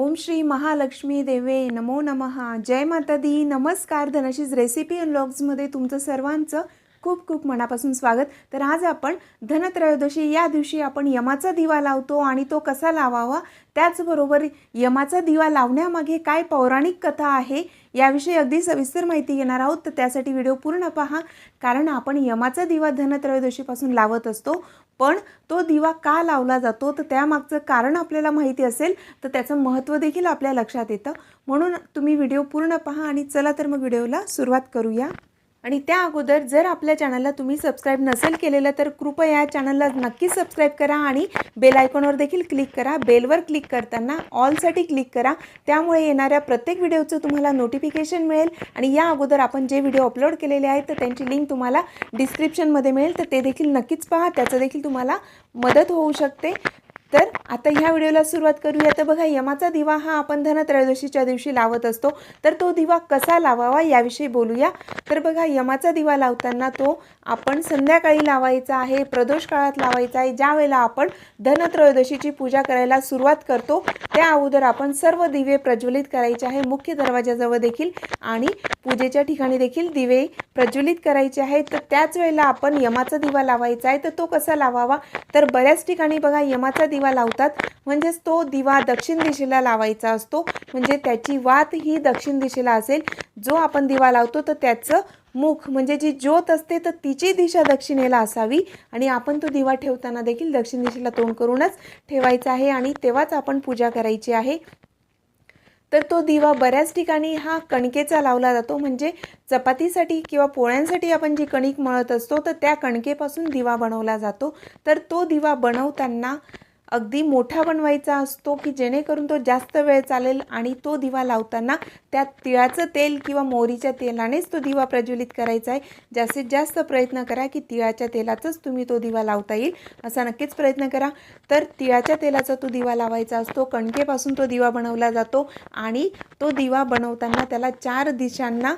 ओम श्री महालक्ष्मी देवे नमो नमहा जय माता दी नमस्कार धनशीज रेसिपी अँड तुमचं सर्वांचं खूप खूप मनापासून स्वागत. तर आज आपण धनत्रयोदशी या दिवशी आपण यमाचा दिवा लावतो आणि तो कसा लावावा? त्याचबरोबर यमाचा दिवा लावण्यामागे काय पौराणिक कथा आहे याविषयी अगदी सविस्तर माहिती घेणार आहोत. तर त्यासाठी व्हिडिओ पूर्ण पहा. कारण आपण यमाचा दिवा धनत्रयोदशीपासून लावत असतो. पण तो दिवा का लावला जातो? तर त्यामागचं कारण आपल्याला माहिती असेल तर त्याचं महत्त्व देखील आपल्या लक्षात येतं. म्हणून तुम्ही व्हिडिओ पूर्ण पहा आणि चला तर मग व्हिडिओला सुरुवात करूया. आणि त्या अगोदर जर आपल्या चॅनलला तुम्ही सबस्क्राईब नसेल केलेलं तर कृपया या चॅनलला नक्की सबस्क्राईब करा आणि बेल आयकॉनवर देखील क्लिक करा. बेलवर क्लिक करताना ऑलसाठी क्लिक करा. त्यामुळे येणाऱ्या प्रत्येक व्हिडिओचं तुम्हाला नोटिफिकेशन मिळेल आणि या अगोदर आपण जे व्हिडिओ अपलोड केलेले आहेत तर त्यांची लिंक तुम्हाला डिस्क्रिप्शनमध्ये मिळेल. तर ते देखील नक्कीच पहा. त्याचं देखील तुम्हाला मदत होऊ शकते. तर आता ह्या व्हिडिओला सुरुवात करूया. तर बघा यमाचा दिवा हा आपण धनत्रयोदशीच्या दिवशी लावत असतो. तर तो दिवा कसा लावावा याविषयी बोलूया. तर बघा यमाचा दिवा लावताना तो आपण संध्याकाळी लावायचा आहे प्रदोष काळात लावायचा आहे ज्या वेळेला आपण धनत्रयोदशीची पूजा करायला सुरुवात करतो त्या अगोदर आपण सर्व दिवे प्रज्वलित करायचे आहे. मुख्य दरवाजाजवळ देखील आणि पूजेच्या ठिकाणी देखील दिवे प्रज्वलित करायचे आहेत. तर त्याच वेळेला आपण यमाचा दिवा लावायचा आहे. तर तो कसा लावावा? तर बऱ्याच ठिकाणी बघा यमाचा दिवा दिवा लावतात. म्हणजेच तो दिवा दक्षिण दिशेला लावायचा असतो. म्हणजे त्याची वात ही दक्षिण दिशेला असेल. जो आपण दिवा लावतो तर त्याचं मुख म्हणजे जी ज्योत असते तर तिची दिशा दक्षिणेला असावी. आणि आपण तो दिवा ठेवताना देखील दक्षिण दिशेला तोंड करूनच ठेवायचा आहे आणि तेव्हाच आपण पूजा करायची आहे. तर तो दिवा बऱ्याच ठिकाणी हा कणकेचा लावला जातो. म्हणजे चपातीसाठी किंवा पोळ्यांसाठी आपण जी कणिक मळत असतो तर त्या कणकेपासून दिवा बनवला जातो. तर तो दिवा बनवताना अगदी मोठा बनवायचा असतो की जेणेकरून तो जास्त वेळ चालेल आणि तो दिवा लावताना त्यात तिळाचं तेल किंवा मोहरीच्या तेलानेच तो दिवा प्रज्वलित करायचा आहे. जास्तीत जास्त प्रयत्न करा की तिळाच्या तेलाचंच तुम्ही तो दिवा लावता येईल असा नक्कीच प्रयत्न करा. तर तिळाच्या तेलाचा तो दिवा लावायचा असतो कणकेपासून तो दिवा बनवला जातो आणि तो दिवा बनवताना त्याला चार दिशांना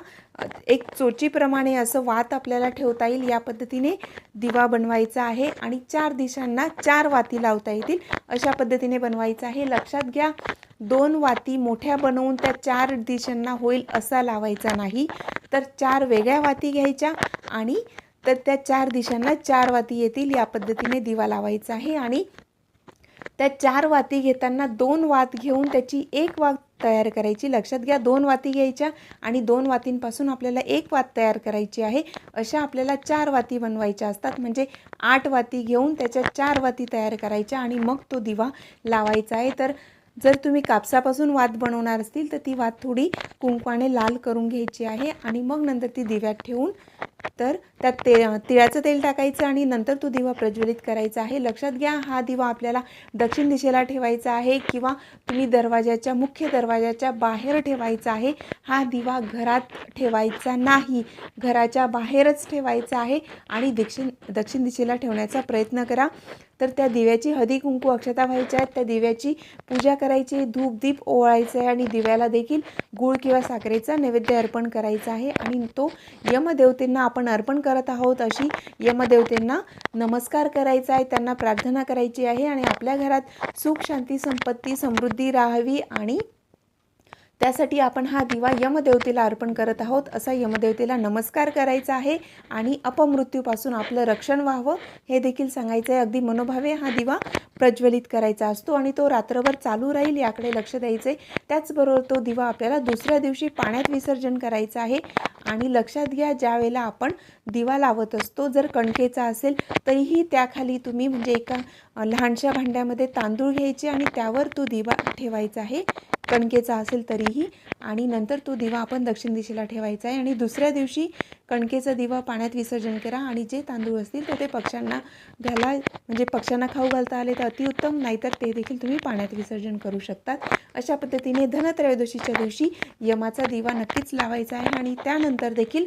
एक चोचीप्रमाणे असं वात आपल्याला ठेवता येईल. या पद्धतीने दिवा बनवायचा आहे आणि चार दिशांना चार वाती लावता येतील. अशा पद्धतीने बनवायचं आहे. लक्षात घ्या दोन वाती मोठ्या बनवून त्या चार दिशांना होईल असा लावायचा नाही. तर चार वेगळ्या वाती घ्यायच्या आणि तर त्या चार दिशांना चार वाती येतील. या पद्धतीने दिवा लावायचा आहे आणि त्या चार वाती घेताना दोन वात घेऊन त्याची एक वात तयार करायची. लक्षात घ्या दोन वाती घ्यायच्या आणि दोन वातींपासून आपल्याला एक वात तयार करायची आहे. अशा आपल्याला चार वाती बनवायच्या असतात. म्हणजे आठ वाती घेऊन त्याच्या चार वाती तयार करायच्या आणि मग तो दिवा लावायचा आहे. तर जर तुम्ही कापसापासून वात बनवणार असतील तर ती वात थोडी कुंकवाने लाल करून घ्यायची आहे आणि मग नंतर ती दिव्यात ठेवून तर त्यात ते तिळाचं तेल टाकायचं आणि नंतर तो दिवा प्रज्वलित करायचा आहे. लक्षात घ्या हा दिवा आपल्याला दक्षिण दिशेला ठेवायचा आहे किंवा तुम्ही दरवाजाच्या मुख्य दरवाजाच्या बाहेर ठेवायचा आहे. हा दिवा घरात ठेवायचा नाही. घराच्या बाहेरच ठेवायचा आहे आणि दक्षिण दक्षिण दिशेला ठेवण्याचा प्रयत्न करा. तर त्या दिव्याची हदी कुंकू अक्षता व्हायच्या आहेत. त्या दिव्याची पूजा करायची धूप दीप ओवाळायचं आहे आणि दिव्याला देखील गूळ किंवा साखरेचा नैवेद्य अर्पण करायचा आहे. आणि तो यमदेवतेंना आपण अर्पण करत आहोत अशी यमदेवतेंना नमस्कार करायचा आहे. त्यांना प्रार्थना करायची आहे आणि आपल्या घरात सुख शांती संपत्ती समृद्धी राहावी आणि त्यासाठी आपण हा दिवा यमदेवतेला अर्पण करत आहोत. असा यमदेवतेला नमस्कार करायचा आहे आणि अपमृत्यूपासून आपलं रक्षण व्हावं हे देखील सांगायचं आहे अगदी मनोभावे हा दिवा प्रज्वलित करायचा असतो आणि तो रात्रभर चालू राहील याकडे लक्ष द्यायचं आहे त्याचबरोबर तो दिवा आपल्याला दुसऱ्या दिवशी पाण्यात विसर्जन करायचं आहे. आणि लक्षात घ्या ज्या वेळेला आपण दिवा लावत असतो जर कणकेचा असेल तरीही त्याखाली तुम्ही म्हणजे एका लहानशा भांड्यामध्ये तांदूळ घ्यायचे आणि त्यावर तो दिवा ठेवायचा आहे. कणकेचा असेल तरीही आणि नंतर तो दिवा आपण दक्षिण दिशेला ठेवायचा आहे आणि दुसऱ्या दिवशी कणकेचा दिवा पाण्यात विसर्जन करा आणि जे तांदूळ असतील तर ते पक्ष्यांना घाला म्हणजे पक्ष्यांना खाऊ घालता आले तर अतिउत्तम नाहीतर ते देखील तुम्ही पाण्यात विसर्जन करू शकतात. अशा पद्धतीने धनत्रयोदशीच्या दिवशी यमाचा दिवा नक्कीच लावायचा आहे आणि त्यानंतर देखील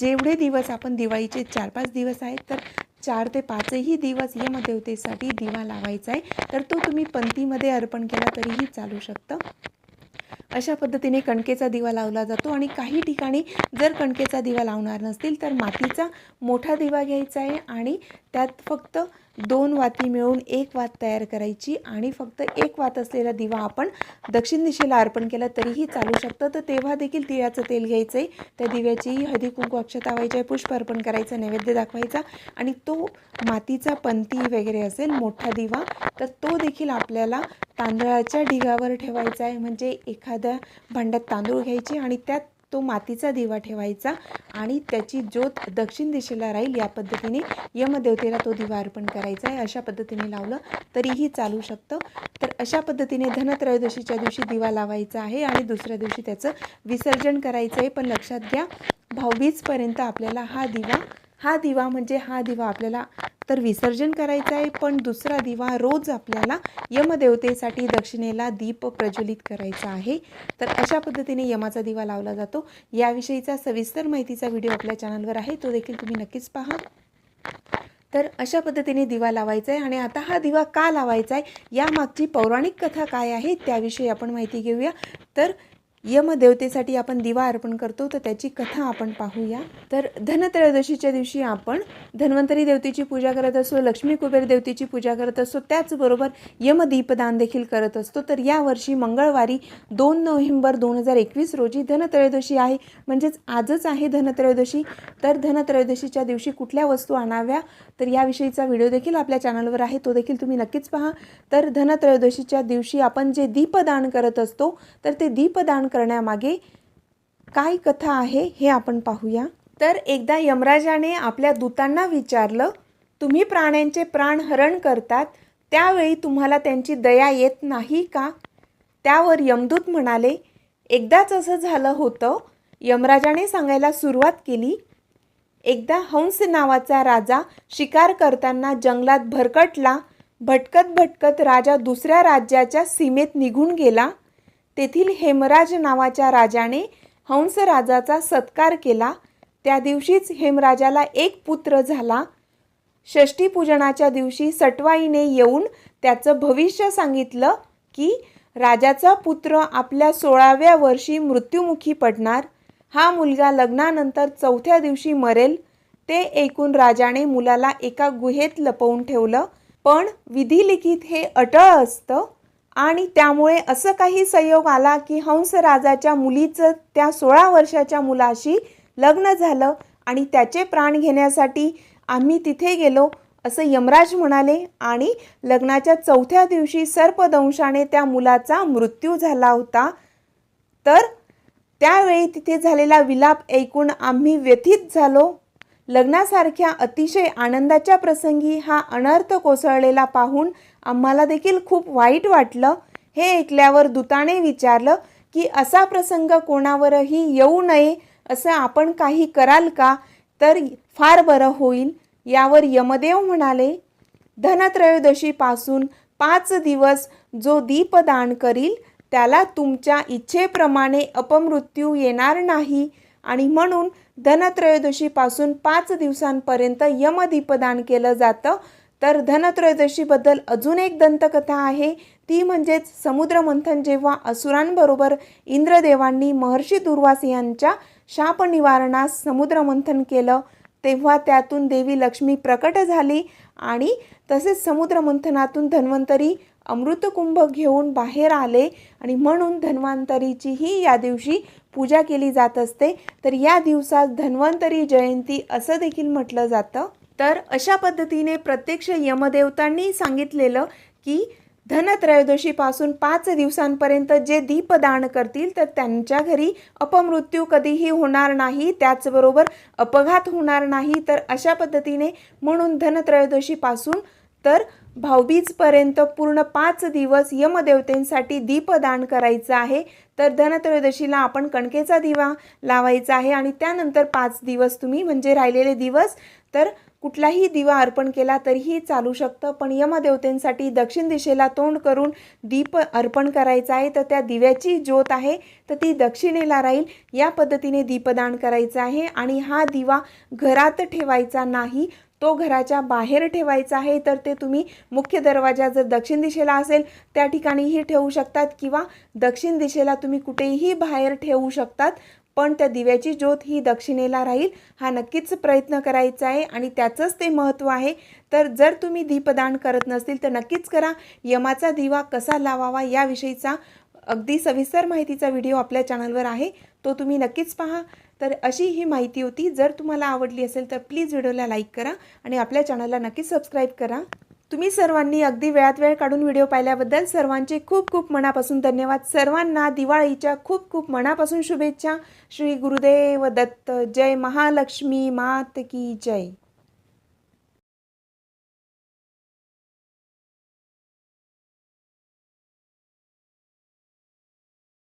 जेवढे दिवस आपण दिवाळीचे चार पाच दिवस आहेत तर चार ते पाचही दिवस यमदेवतेसाठी दिवा लावायचा आहे तर तो तुम्ही पंथीमध्ये अर्पण केला तरीही चालू शकतं. अशा पद्धतीने कणकेचा दिवा लावला जातो आणि काही ठिकाणी जर कणकेचा दिवा लावणार नसतील तर मातीचा मोठा दिवा घ्यायचा आहे आणि त्यात फक्त दोन वाती मिळून एक वात तयार करायची आणि फक्त एक वात असलेला दिवा आपण दक्षिण दिशेला अर्पण केला तरीही चालू शकतं. तर तेव्हा देखील तिळाचं तेल घ्यायचं आहे त्या दिव्याचीही हळदी कुंकू अक्षता व्हायची आहे पुष्प अर्पण करायचं नैवेद्य दाखवायचा आणि तो मातीचा पंती वगैरे असेल मोठा दिवा तर तो देखील आपल्याला तांदळाच्या ढिगावर ठेवायचा आहे. म्हणजे एखाद्या भांड्यात तांदूळ घ्यायचे आणि त्यात तो मातीचा दिवा ठेवायचा आणि त्याची ज्योत दक्षिण दिशेला राहील या पद्धतीने यमदेवतेला तो दिवा अर्पण करायचा आहे. अशा पद्धतीने लावलं तरीही चालू शकतं. तर अशा पद्धतीने धनत्रयोदशीच्या दिवशी दिवा लावायचा आहे आणि दुसऱ्या दिवशी त्याचं विसर्जन करायचं आहे. पण लक्षात घ्या भाऊबीजपर्यंत आपल्याला हा दिवा हा दिवा म्हणजे हा दिवा आपल्याला तर विसर्जन करायचं आहे पण दुसरा दिवा रोज आपल्याला यमदेवतेसाठी दक्षिणेला दीप प्रज्वलित करायचा आहे. तर अशा पद्धतीने यमाचा दिवा लावला जातो. याविषयीचा सविस्तर माहितीचा व्हिडिओ आपल्या चॅनलवर आहे तो देखील तुम्ही नक्कीच पहा. तर अशा पद्धतीने दिवा लावायचा आहे आणि आता हा दिवा का लावायचा आहे यामागची पौराणिक कथा काय आहे? त्याविषयी आपण माहिती घेऊया. तर यमदेवतेसाठी आपण दिवा अर्पण करतो तर त्याची कथा आपण पाहूया. तर धनत्रयोदशीच्या दिवशी आपण धन्वंतरी देवतेची पूजा करत असतो लक्ष्मी कुबेर देवतेची पूजा करत असतो त्याचबरोबर यमदीपदान देखील करत असतो. तर यावर्षी मंगळवारी दोन नोव्हेंबर दोन हजार एकवीस रोजी धनत्रयोदशी आहे. म्हणजेच आजच आहे धनत्रयोदशी. तर धनत्रयोदशीच्या दिवशी कुठल्या वस्तू आणाव्या? तर याविषयीचा व्हिडिओ देखील आपल्या चॅनलवर आहे तो देखील तुम्ही नक्कीच पहा. तर धनत्रयोदशीच्या दिवशी आपण जे दीपदान करत असतो तर ते दीपदान करण्यामागे काय कथा आहे हे आपण पाहूया. तर एकदा यमराजाने आपल्या दूतांना विचारलं तुम्ही प्राण्यांचे प्राण हरण करतात त्यावेळी तुम्हाला त्यांची दया येत नाही का? त्यावर यमदूत म्हणाले एकदाच असं झालं होतं. यमराजाने सांगायला सुरुवात केली. एकदा हंस नावाचा राजा शिकार करताना जंगलात भरकटला. भटकत भटकत राजा दुसऱ्या राज्याच्या सीमेत निघून गेला. तेथील हेमराज नावाच्या राजाने हंसराजाचा सत्कार केला. त्या दिवशीच हेमराजाला एक पुत्र झाला. षष्टीपूजनाच्या दिवशी सटवाईने येऊन त्याचं भविष्य सांगितलं की राजाचा पुत्र आपल्या सोळाव्या वर्षी मृत्युमुखी पडणार. हा मुलगा लग्नानंतर चौथ्या दिवशी मरेल. ते ऐकून राजाने मुलाला एका गुहेत लपवून ठेवलं. पण विधिलिखित हे अटळ असतं. आणि त्यामुळे असं काही संयोग आला की हंस राजाच्या मुलीचं त्या सोळा वर्षाच्या मुलाशी लग्न झालं आणि त्याचे प्राण घेण्यासाठी आम्ही तिथे गेलो असं यमराज म्हणाले. आणि लग्नाच्या चौथ्या दिवशी सर्पदंशाने त्या मुलाचा मृत्यू झाला होता. तर त्यावेळी तिथे झालेला विलाप ऐकून आम्ही व्यथित झालो. लग्नासारख्या अतिशय आनंदाच्या प्रसंगी हा अनर्थ कोसळलेला पाहून आम्हाला देखील खूप वाईट वाटलं. हे ऐकल्यावर दूताने विचारलं की असा प्रसंग कोणावरही येऊ नये असं आपण काही कराल का? तर फार बरं होईल यावर यमदेव म्हणाले. धनत्रयोदशीपासून पाच दिवस जो दीपदान करील त्याला तुमच्या इच्छेप्रमाणे अपमृत्यू येणार नाही. आणि म्हणून धनत्रयोदशीपासून पाच दिवसांपर्यंत यमदीपदान केलं जातं. तर धनत्रयोदशीबद्दल अजून एक दंतकथा आहे. ती म्हणजेच समुद्रमंथन जेव्हा असुरांबरोबर इंद्रदेवांनी महर्षी दुर्वास यांच्या शाप निवारणास समुद्रमंथन केलं तेव्हा त्यातून देवी लक्ष्मी प्रकट झाली आणि तसेच समुद्रमंथनातून धन्वंतरी अमृतकुंभ घेऊन बाहेर आले आणि म्हणून धन्वंतरीचीही या दिवशी पूजा केली जात असते तर या दिवसात धन्वंतरी जयंती असं देखील म्हटलं जातं. तर अशा पद्धतीने प्रत्यक्ष यमदेवतांनी सांगितलेलं की धनत्रयोदशीपासून पाच दिवसांपर्यंत जे दीपदान करतील तर त्यांच्या घरी अपमृत्यू कधीही होणार नाही त्याचबरोबर अपघात होणार नाही. तर अशा पद्धतीने म्हणून धनत्रयोदशीपासून तर भाऊबीजपर्यंत पूर्ण पाच दिवस यमदेवतेंसाठी दीपदान करायचं आहे. तर धनत्रयोदशीला आपण कणकेचा दिवा लावायचा आहे आणि त्यानंतर पाच दिवस तुम्ही म्हणजे राहिलेले दिवस तर कुठलाही दिवा अर्पण केला तरीही चालू शकतं. पण यमदेवतेंसाठी दक्षिण दिशेला तोंड करून दीप अर्पण करायचा आहे. तर त्या दिव्याची ज्योत आहे तर ती दक्षिणेला राहील. या पद्धतीने दीपदान करायचं आहे आणि हा दिवा घरात ठेवायचा नाही. तो घराच्या बाहेर ठेवायचा आहे तर ते तुम्ही मुख्य दरवाजा जर दक्षिण दिशेला असेल त्या ठिकाणीही ठेवू शकतात किंवा दक्षिण दिशेला तुम्ही कुठेही बाहेर ठेवू शकतात पण त्या दिव्याची ज्योत ही दक्षिणेला राहील. हा नक्कीच प्रयत्न करायचा आहे आणि त्याचंच ते महत्त्व आहे. तर जर तुम्ही दीपदान करत नसतील तर नक्कीच करा. यमाचा दिवा कसा लावावा याविषयीचा अगदी सविस्तर माहितीचा व्हिडिओ आपल्या चॅनलवर आहे. तो तुम्ही नक्कीच पहा. तर अशी ही माहिती होती. जर तुम्हाला आवडली असेल तर प्लीज व्हिडिओला लाईक करा आणि आपल्या चॅनलला नक्कीच सबस्क्राईब करा. तुम्ही सर्वांनी अगदी वेळात वेळ काढून व्हिडिओ पाहिल्याबद्दल सर्वांचे खूप खूप मनापासून धन्यवाद. सर्वांना दिवाळीच्या खूप खूप मनापासून शुभेच्छा. श्री गुरुदेव दत्त जय महालक्ष्मी मात की जय.